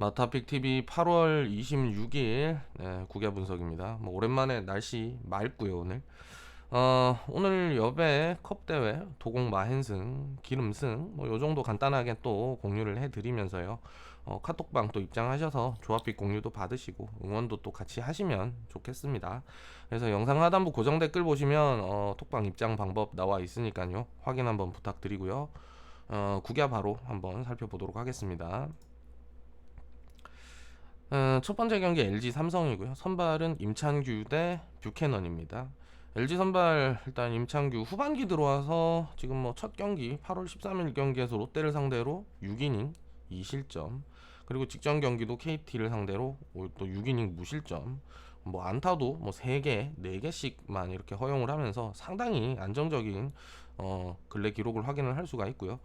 마타픽 TV 8월 26일 네, 국야 분석입니다. 뭐 오랜만에 날씨 맑고요 오늘. 어, 오늘 여배 컵 대회 도공 마헨승 기름승 뭐 요 정도 간단하게 또 공유를 해드리면서요. 어, 카톡방 또 입장하셔서 조합비 공유도 받으시고 응원도 또 같이 하시면 좋겠습니다. 그래서 영상 하단부 고정 댓글 보시면 어, 톡방 입장 방법 나와 있으니까요. 확인 한번 부탁드리고요. 어, 국야 바로 한번 살펴보도록 하겠습니다. 어, 첫 번째 경기 LG 삼성이고요. 선발은 임찬규 대 뷰캐넌입니다. LG 선발 일단 임창규 후반기 들어와서 지금 뭐 첫 경기 8월 13일 경기에서 롯데를 상대로 6이닝 2실점 그리고 직전 경기도 KT를 상대로 또 6이닝 무실점 뭐 안타도 뭐 3개, 4개씩만 이렇게 허용을 하면서 상당히 안정적인 어 근래 기록을 확인을 할 수가 있고요.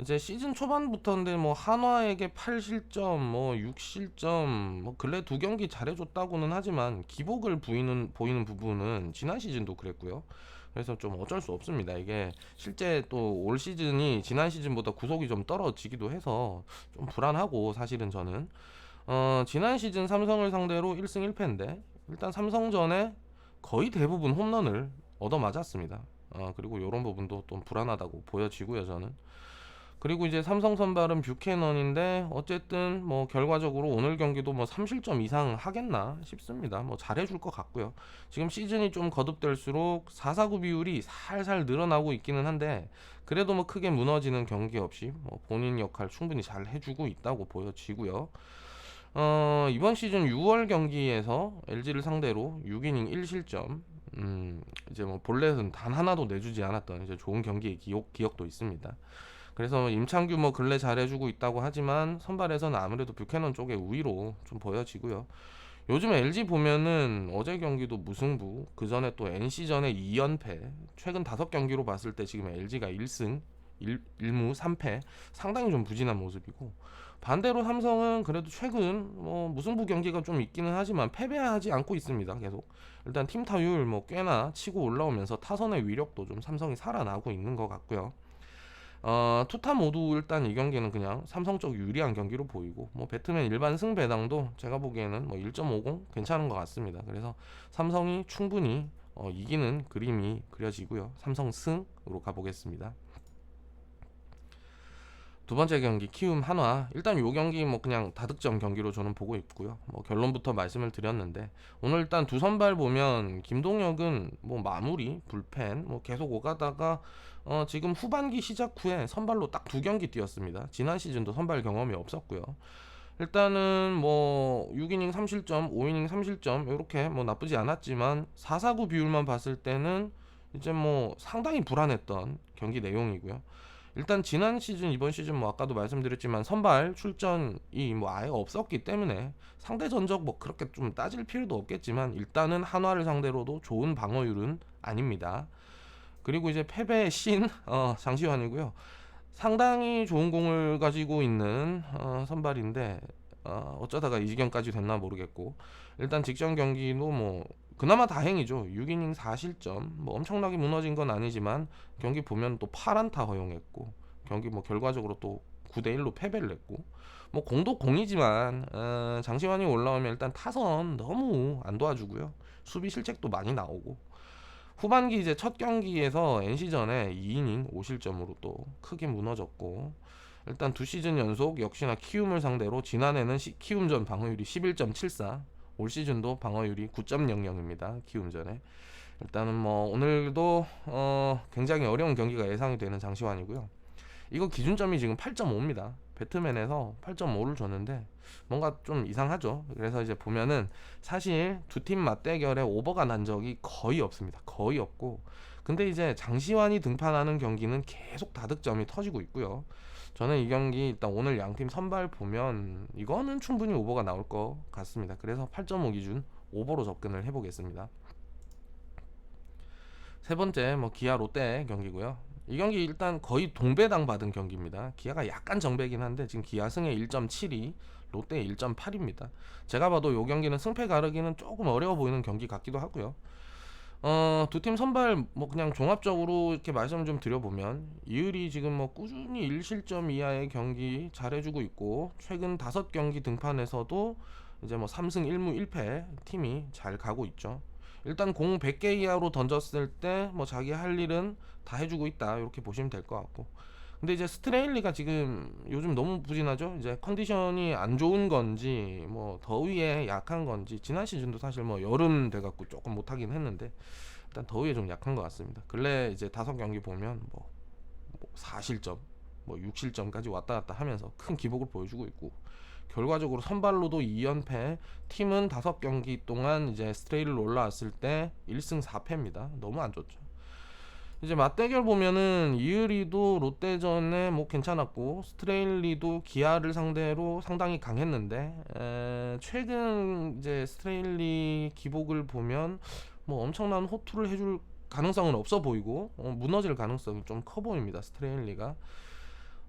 이제 시즌 초반부터인데 뭐 한화에게 8실점, 뭐 6실점, 뭐 근래 두 경기 잘해줬다고는 하지만 기복을 보이는 보이는 부분은 지난 시즌도 그랬고요. 그래서 좀 어쩔 수 없습니다. 이게 실제 또 올 시즌이 지난 시즌보다 구속이 좀 떨어지기도 해서 좀 불안하고 사실은 저는 어 지난 시즌 삼성을 상대로 1승 1패인데 일단 삼성전에 거의 대부분 홈런을 얻어 맞았습니다. 어 그리고 이런 부분도 좀 불안하다고 보여지고요, 저는. 그리고 이제 삼성 선발은 뷰캐넌인데 어쨌든 뭐 결과적으로 오늘 경기도 뭐 3실점 이상 하겠나 싶습니다. 뭐 잘해줄 것 같고요. 지금 시즌이 좀 거듭될수록 4사구 비율이 살살 늘어나고 있기는 한데 그래도 뭐 크게 무너지는 경기 없이 뭐 본인 역할 충분히 잘 해주고 있다고 보여지고요. 어, 이번 시즌 6월 경기에서 LG를 상대로 6이닝 1실점 음, 이제 뭐 볼넷은 단 하나도 내주지 않았던 이제 좋은 경기의 기억, 기억도 있습니다. 그래서 임창규 뭐 근래 잘해주고 있다고 하지만 선발에서는 아무래도 뷰캐넌 쪽의 우위로 좀 보여지고요. 요즘 LG 보면은 어제 경기도 무승부, 그 전에 또 NC전에 2연패, 최근 5경기로 봤을 때 지금 LG가 1승, 1, 1무 3패, 상당히 좀 부진한 모습이고 반대로 삼성은 그래도 최근 뭐 무승부 경기가 좀 있기는 하지만 패배하지 않고 있습니다. 계속 일단 팀 타율 뭐 꽤나 치고 올라오면서 타선의 위력도 좀 삼성이 살아나고 있는 것 같고요. 어, 투타 모두 일단 이 경기는 그냥 삼성 쪽 유리한 경기로 보이고 뭐 배트맨 일반 승 배당도 제가 보기에는 뭐 1.50 괜찮은 것 같습니다. 그래서 삼성이 충분히 어, 이기는 그림이 그려지고요. 삼성 승으로 가보겠습니다. 두 번째 경기 키움 한화. 일단 요 경기 뭐 그냥 다득점 경기로 저는 보고 있고요. 뭐 결론부터 말씀을 드렸는데 오늘 일단 두 선발 보면 김동혁은 뭐 마무리 불펜 뭐 계속 오가다가 어 지금 후반기 시작 후에 선발로 딱 두 경기 뛰었습니다. 지난 시즌도 선발 경험이 없었고요. 일단은 뭐 6이닝 3실점 5이닝 3실점 이렇게 뭐 나쁘지 않았지만 4사구 비율만 봤을 때는 이제 뭐 상당히 불안했던 경기 내용이고요 일단 지난 시즌 이번 시즌 뭐 아까도 말씀드렸지만 선발 출전이 뭐 아예 없었기 때문에 상대 전적 뭐 그렇게 좀 따질 필요도 없겠지만 일단은 한화를 상대로도 좋은 방어율은 아닙니다. 그리고 이제 패배의 신 어, 장시환이고요. 상당히 좋은 공을 가지고 있는 어, 선발인데 어, 어쩌다가 이 지경까지 됐나 모르겠고 일단 직전 경기도 뭐 그나마 다행이죠. 6이닝 4실점. 뭐 엄청나게 무너진 건 아니지만 경기 보면 또 8안타 허용했고 경기 뭐 결과적으로 또 9대 1로 패배를 했고 뭐 공도 공이지만 어, 장시환이 올라오면 일단 타선 너무 안 도와주고요. 수비 실책도 많이 나오고 후반기 이제 첫 경기에서 NC전에 2이닝 5실점으로 또 크게 무너졌고 일단 두 시즌 연속 역시나 키움을 상대로 지난해는 키움전 방어율이 11.74 올 시즌도 방어율이 9.00입니다. 키움전에. 일단은 뭐 오늘도 어 굉장히 어려운 경기가 예상이 되는 장시환이고요. 이거 기준점이 지금 8.5입니다. 배트맨에서 8.5를 줬는데 뭔가 좀 이상하죠. 그래서 이제 보면은 사실 두 팀 맞대결에 오버가 난 적이 거의 없습니다. 거의 없고 근데 이제 장시환이 등판하는 경기는 계속 다득점이 터지고 있고요. 저는 이 경기 일단 오늘 양팀 선발 보면 이거는 충분히 오버가 나올 것 같습니다. 그래서 8.5 기준 오버로 접근을 해보겠습니다. 세 번째 뭐 기아 롯데 경기고요. 이 경기 일단 거의 동배당 받은 경기입니다. 기아가 약간 정배긴 한데 지금 기아 승의 1.72, 롯데 1.8입니다. 제가 봐도 이 경기는 승패 가르기는 조금 어려워 보이는 경기 같기도 하고요. 어, 두 팀 선발 뭐 그냥 종합적으로 이렇게 말씀 좀 드려보면 이을이 지금 뭐 꾸준히 1실점 이하의 경기 잘해주고 있고 최근 다섯 경기 등판에서도 이제 뭐 3승 1무 1패 팀이 잘 가고 있죠. 일단 공 100개 이하로 던졌을 때 뭐 자기 할 일은 다 해주고 있다 이렇게 보시면 될 것 같고 근데 이제 스트레일리가 지금 요즘 너무 부진하죠. 이제 컨디션이 안 좋은 건지 뭐 더위에 약한 건지 지난 시즌도 사실 뭐 여름 돼갖고 조금 못하긴 했는데 일단 더위에 좀 약한 것 같습니다. 근래 이제 다섯 경기 보면 뭐, 뭐 4실점, 뭐 6실점까지 왔다 갔다 하면서 큰 기복을 보여주고 있고 결과적으로 선발로도 2연패 팀은 다섯 경기 동안 이제 스트레일을 올라왔을 때 1승 4패입니다. 너무 안 좋죠. 이제 맞대결 보면은 이을이도 롯데전에 뭐 괜찮았고 스트레일리도 기아를 상대로 상당히 강했는데 에, 최근 이제 스트레일리 기복을 보면 뭐 엄청난 호투를 해줄 가능성은 없어 보이고 어, 무너질 가능성이 좀 커 보입니다 스트레일리가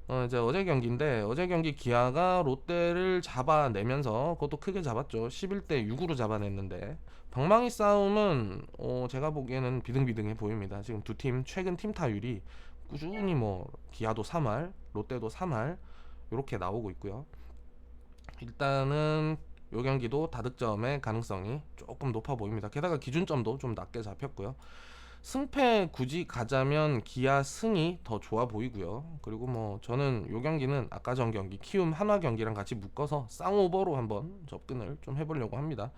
어, 이제 어제 경기인데 어제 경기 기아가 롯데를 잡아내면서 그것도 크게 잡았죠 11대 6으로 잡아냈는데 방망이 싸움은 어, 제가 보기에는 비등비등해 보입니다. 지금 두 팀 최근 팀 타율이 꾸준히 뭐 기아도 3할, 롯데도 3할 이렇게 나오고 있고요. 일단은 요 경기도 다득점의 가능성이 조금 높아 보입니다. 게다가 기준점도 좀 낮게 잡혔고요. 승패 굳이 가자면 기아 승이 더 좋아 보이고요. 그리고 뭐 저는 요 경기는 아까 전 경기 키움 한화 경기랑 같이 묶어서 쌍오버로 한번 접근을 좀 해보려고 합니다.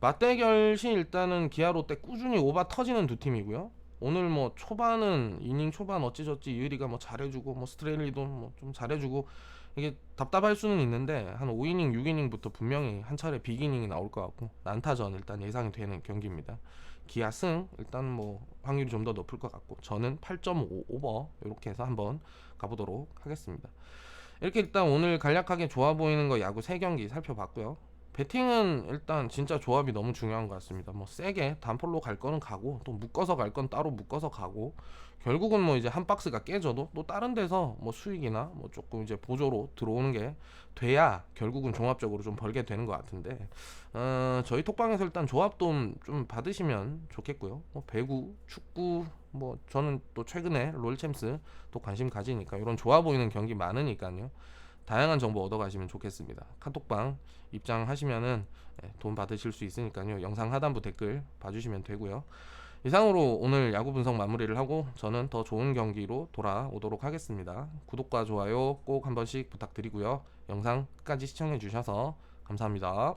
맞대결 시 일단은 기아 롯데 꾸준히 오바 터지는 두 팀이고요. 오늘 뭐 초반은 이닝 초반 어찌저찌 유리가 뭐 잘해주고 뭐 스트레일리도 뭐 좀 잘해주고 이게 답답할 수는 있는데 한 5이닝 6이닝부터 분명히 한 차례 빅이닝이 나올 것 같고 난타전 일단 예상이 되는 경기입니다. 기아 승 일단 뭐 확률이 좀 더 높을 것 같고 저는 8.5 오버 이렇게 해서 한번 가보도록 하겠습니다. 이렇게 일단 오늘 간략하게 좋아 보이는 거 야구 3경기 살펴봤고요. 배팅은 일단 진짜 조합이 너무 중요한 것 같습니다. 뭐 세게 단폴로 갈 거는 가고 또 묶어서 갈 건 따로 묶어서 가고 결국은 뭐 이제 한 박스가 깨져도 또 다른 데서 뭐 수익이나 뭐 조금 이제 보조로 들어오는 게 돼야 결국은 종합적으로 좀 벌게 되는 것 같은데 어, 저희 톡방에서 일단 조합 도움 좀 받으시면 좋겠고요. 뭐 배구, 축구 뭐 저는 또 최근에 롤챔스 또 관심 가지니까 이런 좋아 보이는 경기 많으니까요. 다양한 정보 얻어가시면 좋겠습니다. 카톡방 입장하시면은 예, 도움 받으실 수 있으니까요. 영상 하단부 댓글 봐주시면 되고요. 이상으로 오늘 야구 분석 마무리를 하고 저는 더 좋은 경기로 돌아오도록 하겠습니다. 구독과 좋아요 꼭 한 번씩 부탁드리고요. 영상 끝까지 시청해 주셔서 감사합니다.